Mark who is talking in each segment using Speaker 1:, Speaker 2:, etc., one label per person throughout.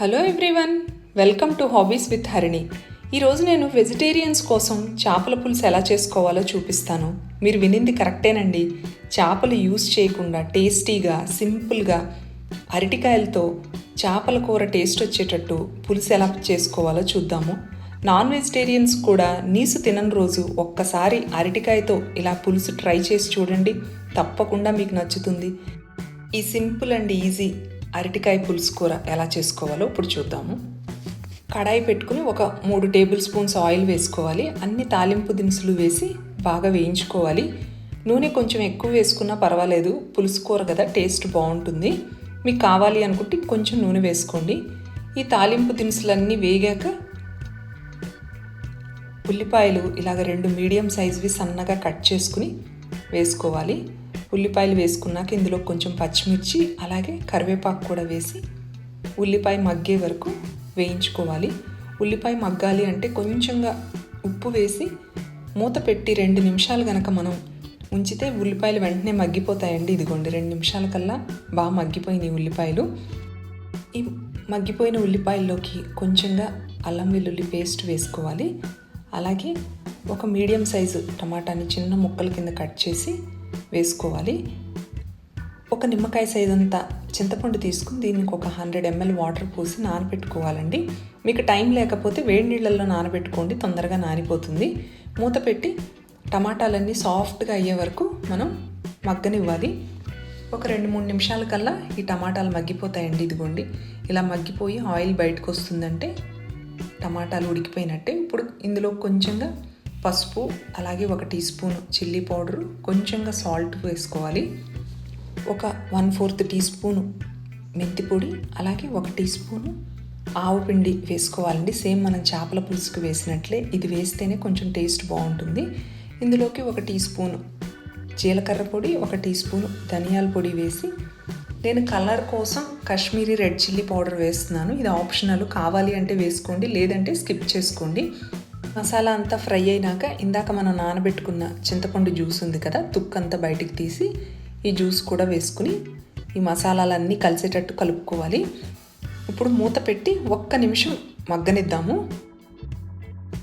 Speaker 1: Hello everyone welcome to hobbies with Harini ఈరోజు నేను vegetarians కోసం చేపల పులుసు ఎలా చేసుకోవాలో చూపిస్తాను. మీరు వినింది కరెక్టేనండి. చేపలు యూస్ చేయకుండా టేస్టీగా సింపుల్గా అరటికాయలతో చేపల కూర టేస్ట్ వచ్చేటట్టు పులుసు ఎలా చేసుకోవాలో చూద్దాము. నాన్ వెజిటేరియన్స్ కూడా నీసు తినని రోజు ఒక్కసారి అరటికాయతో ఇలా పులుసు ట్రై చేసి చూడండి. తప్పకుండా మీకు నచ్చుతుంది. ఈ సింపుల్ అండ్ ఈజీ అరటికాయ పులుసు కూర ఎలా చేసుకోవాలో ఇప్పుడు చూద్దాము. కడాయి పెట్టుకుని ఒక మూడు టేబుల్ స్పూన్స్ ఆయిల్ వేసుకోవాలి. అన్ని తాలింపు దినుసులు వేసి బాగా వేయించుకోవాలి. నూనె కొంచెం ఎక్కువ వేసుకున్నా పర్వాలేదు. పులుసు కూర కదా టేస్ట్ బాగుంటుంది. మీకు కావాలి అనుకుంటే కొంచెం నూనె వేసుకోండి. ఈ తాలింపు దినుసులన్నీ వేగాక ఉల్లిపాయలు ఇలాగ రెండు మీడియం సైజువి సన్నగా కట్ చేసుకుని వేసుకోవాలి. ఉల్లిపాయలు వేసుకున్నాక ఇందులో కొంచెం పచ్చిమిర్చి అలాగే కరివేపాకు కూడా వేసి ఉల్లిపాయ మగ్గే వరకు వేయించుకోవాలి. ఉల్లిపాయ మగ్గాలి అంటే కొంచెంగా ఉప్పు వేసి మూత పెట్టి రెండు నిమిషాలు కనుక మనం ఉంచితే ఉల్లిపాయలు వెంటనే మగ్గిపోతాయండి. ఇదిగోండి రెండు నిమిషాల కల్లా బాగా మగ్గిపోయినాయి ఉల్లిపాయలు. ఈ మగ్గిపోయిన ఉల్లిపాయల్లోకి కొంచెంగా అల్లం వెల్లుల్లి పేస్ట్ వేసుకోవాలి. అలాగే ఒక మీడియం సైజు టమాటాని చిన్న ముక్కల కింద కట్ చేసి వేసుకోవాలి. ఒక నిమ్మకాయ సైజ్ అంతా చింతపండు తీసుకుని దీనికి ఒక హండ్రెడ్ ఎంఎల్ వాటర్ పోసి నానబెట్టుకోవాలండి. మీకు టైం లేకపోతే వేడి నీళ్ళల్లో నానబెట్టుకోండి తొందరగా నానిపోతుంది. మూత పెట్టి టమాటాలన్నీ సాఫ్ట్గా అయ్యే వరకు మనం మగ్గనివ్వాలి. ఒక రెండు మూడు నిమిషాల కల్లా ఈ టమాటాలు మగ్గిపోతాయండి ఇదిగోండి. ఇలా మగ్గిపోయి ఆయిల్ బయటకు వస్తుందంటే టమాటాలు ఉడికిపోయినట్టే ఇప్పుడు ఇందులో కొంచెంగా పసుపు అలాగే ఒక టీ స్పూన్ చిల్లీ పౌడరు కొంచెంగా సాల్ట్ వేసుకోవాలి. ఒక వన్ ఫోర్త్ టీ స్పూను మెంతి పొడి అలాగే ఒక టీ స్పూను ఆవు పిండి వేసుకోవాలండి. సేమ్ మనం చేపల పులుసుకు వేసినట్లే ఇది వేస్తేనే కొంచెం టేస్ట్ బాగుంటుంది. ఇందులోకి ఒక టీ స్పూన్ జీలకర్ర పొడి ఒక టీ స్పూన్ ధనియాల పొడి వేసి నేను కలర్ కోసం కాశ్మీరీ రెడ్ చిల్లీ పౌడర్ వేస్తున్నాను. ఇది ఆప్షనల్. కావాలి అంటే వేసుకోండి లేదంటే స్కిప్ చేసుకోండి. మసాలా అంతా ఫ్రై అయినాక ఇందాక మనం నానబెట్టుకున్న చింతపండు జ్యూస్ ఉంది కదా తుక్కంతా బయటికి తీసి ఈ జ్యూస్ కూడా వేసుకుని ఈ మసాలాలన్నీ కలిసేటట్టు కలుపుకోవాలి. ఇప్పుడు మూత పెట్టి ఒక్క నిమిషం మగ్గనిద్దాము.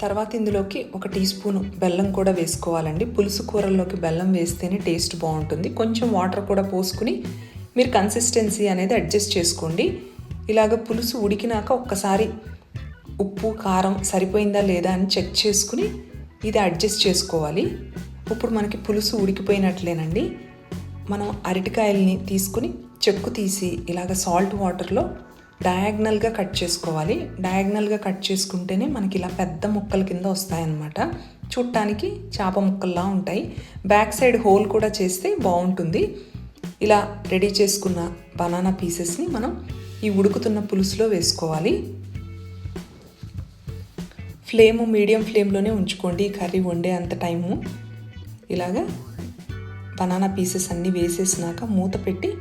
Speaker 1: తర్వాత ఇందులోకి ఒక టీ స్పూను బెల్లం కూడా వేసుకోవాలండి. పులుసు కూరల్లోకి బెల్లం వేస్తేనే టేస్ట్ బాగుంటుంది. కొంచెం వాటర్ కూడా పోసుకుని మీరు కన్సిస్టెన్సీ అనేది అడ్జస్ట్ చేసుకోండి. ఇలాగ పులుసు ఉడికినాక ఒక్కసారి ఉప్పు కారం సరిపోయిందా లేదా అని చెక్ చేసుకుని ఇది అడ్జస్ట్ చేసుకోవాలి. ఇప్పుడు మనకి పులుసు ఉడికిపోయినట్లేనండి. మనం అరటికాయల్ని తీసుకుని చెక్కు తీసి ఇలాగ సాల్ట్ వాటర్లో డయాగ్నల్గా కట్ చేసుకోవాలి. డయాగ్నల్గా కట్ చేసుకుంటేనే మనకి ఇలా పెద్ద ముక్కల కింద వస్తాయన్నమాట. చూడటానికి చేప ముక్కల్లా ఉంటాయి. బ్యాక్ సైడ్ హోల్ కూడా చేస్తే బాగుంటుంది. ఇలా రెడీ చేసుకున్న బనానా పీసెస్ని మనం ఈ ఉడుకుతున్న పులుసులో వేసుకోవాలి. ఫ్లేము మీడియం ఫ్లేమ్లోనే ఉంచుకోండి. కర్రీ వండే అంత టైము. ఇలాగా బనానా పీసెస్ అన్నీ వేసేసినాక మూత పెట్టి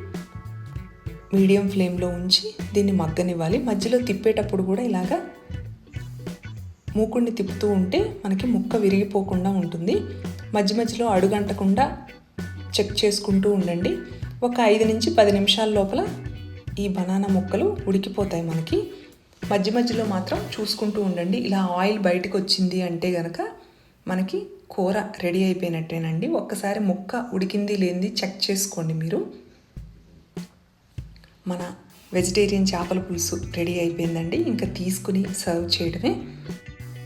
Speaker 1: మీడియం ఫ్లేమ్లో ఉంచి దీన్ని మగ్గనివ్వాలి. మధ్యలో తిప్పేటప్పుడు కూడా ఇలాగా మూకుడిని తిప్పుతూ ఉంటే మనకి ముక్క విరిగిపోకుండా ఉంటుంది. మధ్య మధ్యలో అడుగంటకుండా చెక్ చేసుకుంటూ ఉండండి. ఒక ఐదు నుంచి పది నిమిషాల లోపల ఈ బనానా ముక్కలు ఉడికిపోతాయి మనకి. మధ్య మధ్యలో మాత్రం చూసుకుంటూ ఉండండి. ఇలా ఆయిల్ బయటకు వచ్చింది అంటే గనక మనకి కూర రెడీ అయిపోయినట్టేనండి. ఒక్కసారి ముక్క ఉడికింది లేనిది చెక్ చేసుకోండి మీరు. మన వెజిటేరియన్ చేపల పులుసు రెడీ అయిపోయిందండి. ఇంకా తీసుకుని సర్వ్ చేయడమే.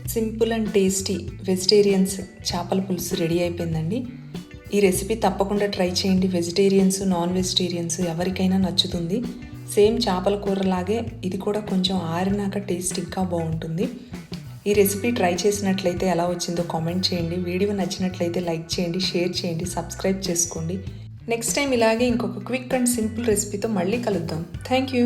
Speaker 1: సింపుల్ అండ్ టేస్టీ వెజిటేరియన్స్ చేపల పులుసు రెడీ అయిపోయిందండి. ఈ రెసిపీ తప్పకుండా ట్రై చేయండి. వెజిటేరియన్స్ నాన్ వెజిటేరియన్స్ ఎవరికైనా నచ్చుతుంది. సేమ్ చేపల కూరలాగే ఇది కూడా కొంచెం ఆరినాక టేస్ట్ ఇంకా బాగుంటుంది. ఈ రెసిపీ ట్రై చేసినట్లయితే ఎలా వచ్చిందో కామెంట్ చేయండి. వీడియో నచ్చినట్లయితే లైక్ చేయండి షేర్ చేయండి సబ్స్క్రైబ్ చేసుకోండి. నెక్స్ట్ టైం ఇలాగే ఇంకొక క్విక్ అండ్ సింపుల్ రెసిపీతో మళ్ళీ కలుద్దాం. Thank you